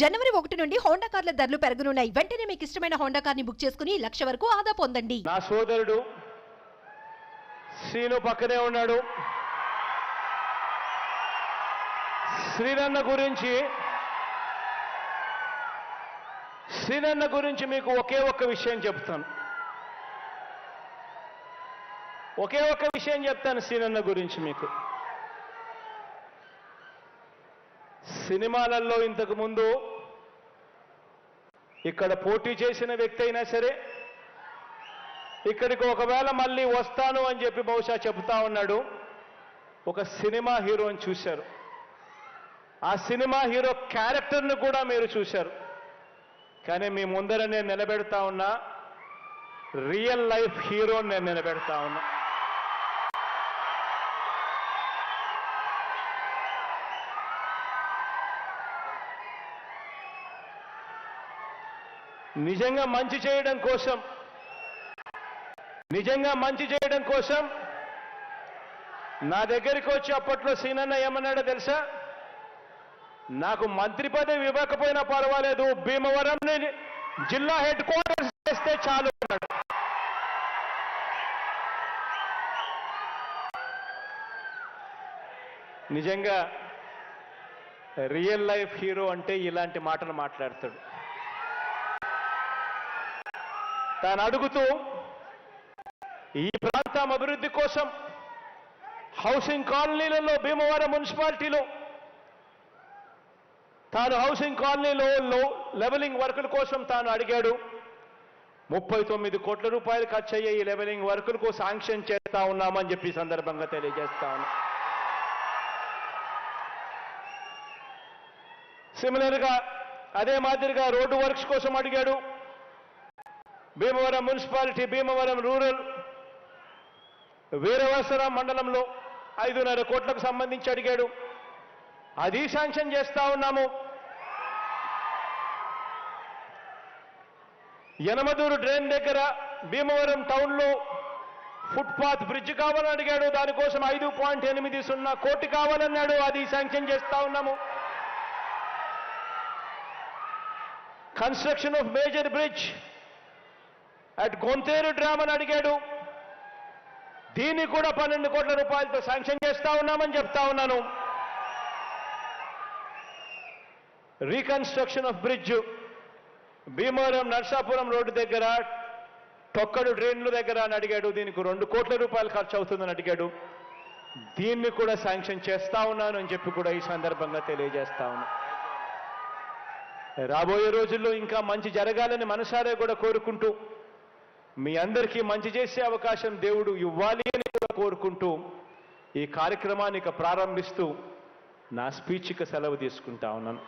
జనవరి ఒకటి నుండి హోండా కార్ల ధరలు పెరగనున్నాయి. వెంటనే మీకు ఇష్టమైన హోండా కార్ని బుక్ చేసుకుని లక్ష వరకు ఆదా పొందండి. నా సోదరుడు శ్రీను పక్కనే ఉన్నాడు. శ్రీనన్న గురించి శ్రీనన్న గురించి మీకు ఒకే ఒక్క విషయం చెప్తాను. ఒకే ఒక్క విషయం చెప్తాను శ్రీనన్న గురించి మీకు. సినిమాలలో ఇంతకు ముందు ఇక్కడ పోటీ చేసిన వ్యక్తి అయినా సరే ఇక్కడికి ఒకవేళ మళ్ళీ వస్తాను అని చెప్పి బహుశా చెబుతా ఉన్నాడు. ఒక సినిమా హీరోని చూశారు. ఆ సినిమా హీరో క్యారెక్టర్ను కూడా మీరు చూశారు. కానీ మీ ముందర నేను నిలబెడతా ఉన్నా రియల్ లైఫ్ హీరోని నేను నిలబెడతా ఉన్నా. నిజంగా మంచి చేయడం కోసం. నిజంగా మంచి చేయడం కోసం. నా దగ్గరికి వచ్చి అప్పట్లో సీనన్న ఏమన్నాడో తెలుసా? నాకు మంత్రి పదవి ఇవ్వకపోయినా పర్వాలేదు భీమవరంని జిల్లా హెడ్ క్వార్టర్స్ చేస్తే చాలు అన్నాడు. నిజంగా రియల్ లైఫ్ హీరో అంటే ఇలాంటి మాటలు మాట్లాడతాడు. తాను అడుగుతూ ఈ ప్రాంతం అభివృద్ధి కోసం హౌసింగ్ కాలనీలలో భీమవరం మున్సిపాలిటీలో తాను హౌసింగ్ కాలనీలో లో లెవెలింగ్ వర్కుల కోసం తాను అడిగాడు. ముప్పై తొమ్మిది కోట్ల రూపాయలు ఖర్చు అయ్యే ఈ లెవెలింగ్ వర్కులకు శాంక్షన్ చేస్తా ఉన్నామని చెప్పి సందర్భంగా తెలియజేస్తా సిమిలర్గా అదే మాదిరిగా రోడ్డు వర్క్స్ కోసం అడిగాడు. భీమవరం మున్సిపాలిటీ భీమవరం రూరల్ వీరవసరం మండలంలో ఐదున్నర కోట్లకు సంబంధించి అడిగాడు. అది శాంక్షన్ చేస్తా ఉన్నాము. యనమదూరు డ్రైన్ దగ్గర భీమవరం టౌన్లో ఫుట్పాత్ బ్రిడ్జ్ కావాలని అడిగాడు. దానికోసం ఐదు పాయింట్ ఎనిమిది సున్నా కోటి కావాలన్నాడు అది శాంక్షన్ చేస్తా ఉన్నాము. Construction of major bridge at Gonteru drain అని అడిగాడు. దీన్ని కూడా పన్నెండు కోట్ల రూపాయలతో శాంక్షన్ చేస్తా ఉన్నామని చెప్తా ఉన్నాను. Reconstruction of bridge Bhimavaram Narsapuram road దగ్గర తొక్కడు డ్రైన్ల దగ్గర అని అడిగాడు. దీనికి రెండు కోట్ల రూపాయలు ఖర్చు అవుతుందని అడిగాడు. దీన్ని కూడా శాంక్షన్ చేస్తా ఉన్నాను అని చెప్పి కూడా ఈ సందర్భంగా తెలియజేస్తా ఉన్నా. రాబోయే రోజుల్లో ఇంకా మంచి జరగాలని మనసారే కూడా కోరుకుంటూ మీ అందరికీ మంచి చేసే అవకాశం దేవుడు ఇవ్వాలి అని కూడా కోరుకుంటూ ఈ కార్యక్రమాన్ని ప్రారంభిస్తూ నా స్పీచ్కి సెలవు తీసుకుంటా ఉన్నాను.